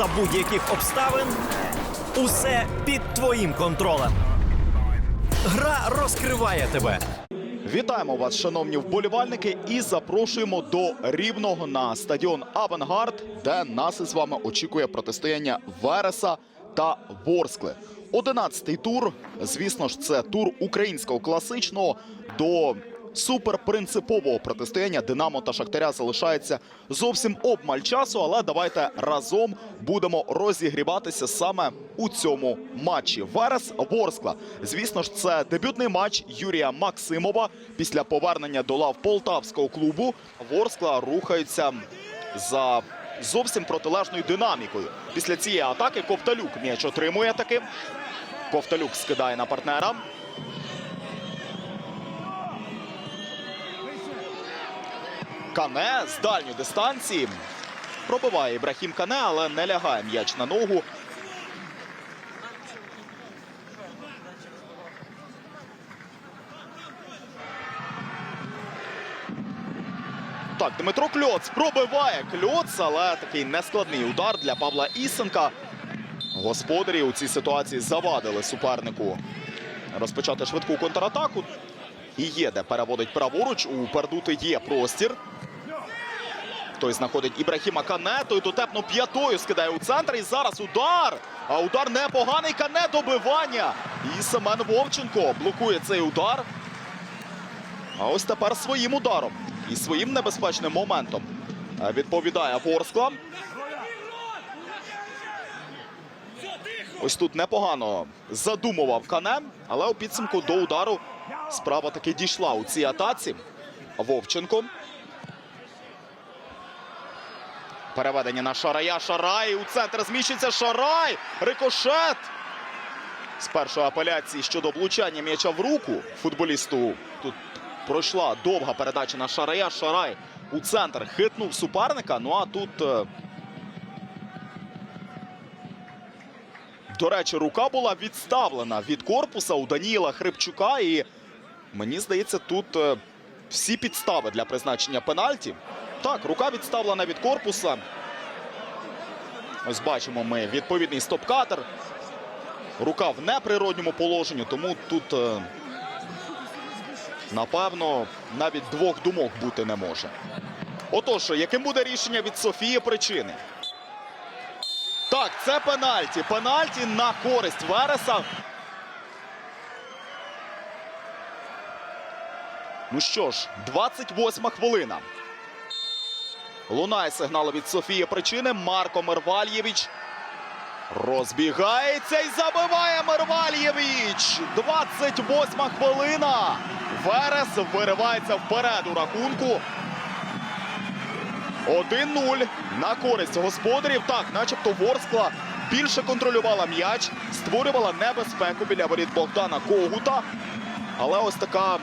за будь-яких обставин усе під твоїм контролем. Гра розкриває тебе. Вітаємо вас, шановні вболівальники, і запрошуємо до рівного на стадіон Авангард, де нас із вами очікує протистояння Вереса та Ворскли. Одинадцятий тур. Звісно ж, це тур українського класичного до суперпринципового протистояння Динамо та Шахтаря залишається зовсім обмаль часу, але давайте разом будемо розігріватися саме у цьому матчі. Верес Ворскла. Звісно ж, це дебютний матч Юрія Максимова після повернення до лав полтавського клубу. Ворскла рухається за зовсім протилежною динамікою. Після цієї атаки Ковталюк м'яч отримує таки. Ковталюк скидає на партнера. Кане з дальньої дистанції. Пробиває Ібрахім Кане, але не лягає м'яч на ногу. Так, Дмитро Кльоц пробиває Кльоц, але такий нескладний удар для Павла Ісенка. Господарі у цій ситуації завадили супернику розпочати швидку контратаку. І є, де переводить праворуч. У Пердути є простір. Той знаходить Ібрахіма Кане. Той дотепно п'ятою скидає у центр. І зараз удар. А удар непоганий. Кане добивання. І Семен Вовченко блокує цей удар. А ось тепер своїм ударом і своїм небезпечним моментом відповідає Ворскла. Ось тут непогано задумував Кане, але у підсумку до удару справа таки дійшла у цій атаці. Вовченко. Переведення на Шарая. Шарай у центр зміщується Шарай. Рикошет. З першої апеляції щодо влучання м'яча в руку футболісту. Тут пройшла довга передача на Шарая. Шарай у центр хитнув суперника. Ну а тут. е, До речі, рука була відставлена від корпуса у Даніїла Хрипчука. І мені здається, тут е, всі підстави для призначення пенальті. Так, рука відставлена від корпуса. Ось бачимо ми відповідний стоп-катер. Рука в неприродньому положенні, тому тут, е, напевно, навіть двох думок бути не може. Отож, яким буде рішення від Софії причини? Так, це пенальті. Пенальті на користь Вереса. Ну що ж, 28 хвилина. Лунає сигнал від Софії причини. Марко Мервальєвич розбігається і забиває Мервальєвич. 28 хвилина. Верес виривається вперед у рахунку. 1-0 на користь господарів. Так, начебто Ворскла більше контролювала м'яч, створювала небезпеку біля воріт Богдана Когута. Але ось така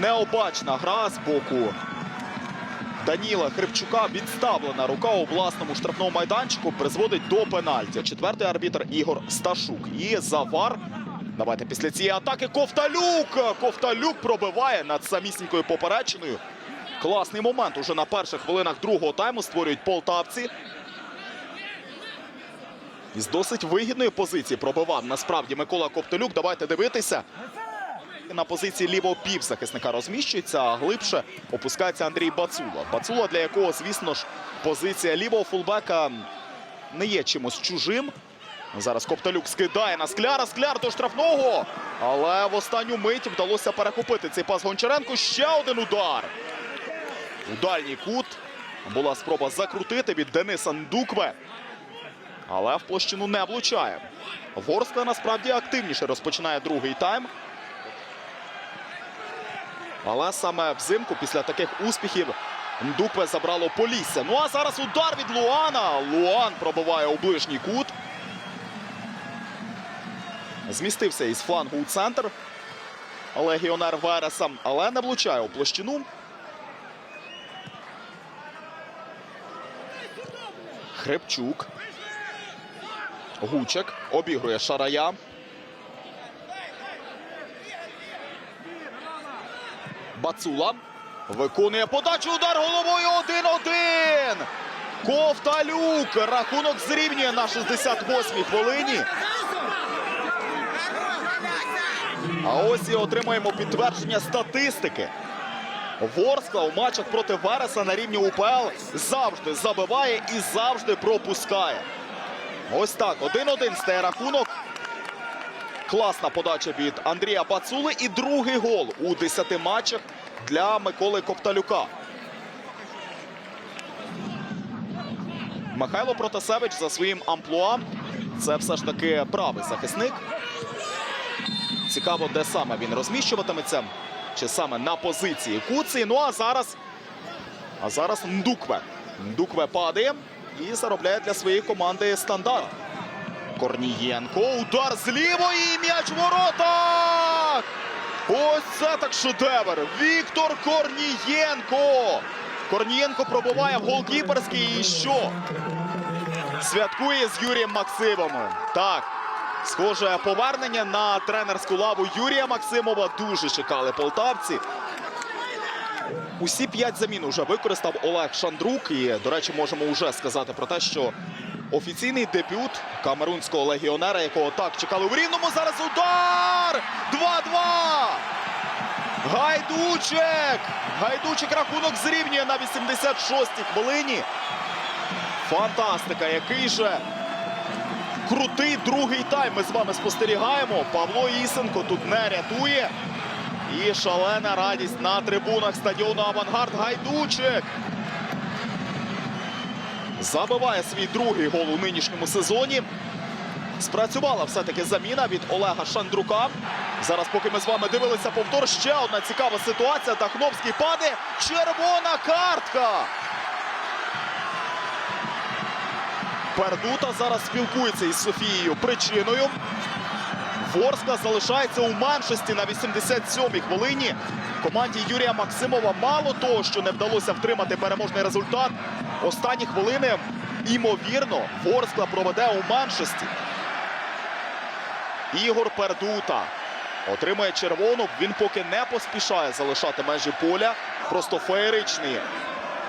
необачна гра з боку Даніла Хрипчука. Відставлена рука у власному штрафному майданчику призводить до пенальті. Четвертий арбітр Ігор Сташук. І Завар. Давайте після цієї атаки Ковталюк. Ковталюк пробиває над самісінькою поперечиною. Класний момент уже на перших хвилинах другого тайму створюють полтавці. Із досить вигідної позиції пробивав насправді Микола Коптелюк. Давайте дивитися. На позиції лівого півзахисника розміщується, а глибше опускається Андрій Бацула. Бацула, для якого, звісно ж, позиція лівого фулбека не є чимось чужим. Зараз Копталюк скидає на скляра. Скляр до штрафного. Але в останню мить вдалося перехопити цей пас Гончаренко. Ще один удар. У дальній кут була спроба закрутити від Дениса Ндукве. Але в площину не влучає. Ворскла насправді активніше розпочинає другий тайм. Але саме взимку після таких успіхів Ндукве забрало Полісся. Ну а зараз удар від Луана. Луан пробиває у ближній кут. Змістився із флангу у центр. Легіонер Вереса, але не влучає у площину. Хребчук. Гучек обігрує Шарая. Бацула виконує подачу. Удар головою 1-1. Ковталюк. Рахунок зрівнює на 68-й хвилині. А ось і отримаємо підтвердження статистики. Ворскла у матчах проти Вереса на рівні УПЛ завжди забиває і завжди пропускає. Ось так, 1-1 стає рахунок. Класна подача від Андрія Бацули і другий гол у 10 матчах для Миколи Копталюка. Михайло Протасевич за своїм амплуа. Це все ж таки правий захисник. Цікаво, де саме він розміщуватиметься. Чи саме на позиції Куці. Ну а зараз. А зараз Ндукве. Ндукве падає і заробляє для своєї команди стандарт. Корнієнко. Удар з лівої. М'яч в воротах. Ось це так шедевр. Віктор Корнієнко. Корнієнко пробиває в голкіперський. І що? Святкує з Юрієм Максимовим. Так. Схоже, повернення на тренерську лаву Юрія Максимова дуже чекали полтавці. Усі п'ять замін вже використав Олег Шандрук. І, до речі, можемо вже сказати про те, що офіційний дебют камерунського легіонера, якого так чекали в рівному. Зараз удар! 2-2! Гайдучек! Гайдучек рахунок зрівнює на 86-й хвилині. Фантастика! Який же крутий другий тайм ми з вами спостерігаємо. Павло Ісенко тут не рятує. І шалена радість на трибунах стадіону Авангард Гайдучик. Забиває свій другий гол у нинішньому сезоні. Спрацювала все-таки заміна від Олега Шандрука. Зараз, поки ми з вами дивилися повтор, ще одна цікава ситуація. Тахновський падає. Червона картка. Пердута зараз спілкується із Софією причиною. Ворскла залишається у меншості на 87-й хвилині. Команді Юрія Максимова мало того, що не вдалося втримати переможний результат. Останні хвилини, імовірно, Ворскла проведе у меншості. Ігор Пердута отримує червону. Він поки не поспішає залишати межі поля. Просто феєричні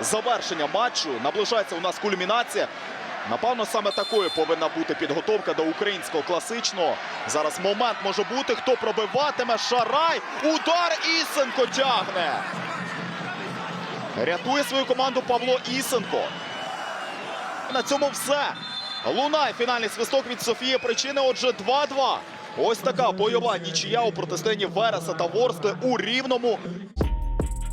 завершення матчу. Наближається у нас кульмінація. Напевно, саме такою повинна бути підготовка до українського класичного. Зараз момент може бути. Хто пробиватиме? Шарай. Удар Ісенко тягне. Рятує свою команду Павло Ісенко. На цьому все. Лунає фінальний свисток від Софії Причини. Отже, 2-2. Ось така бойова нічия у протистоянні Вереса та Ворскли у Рівному.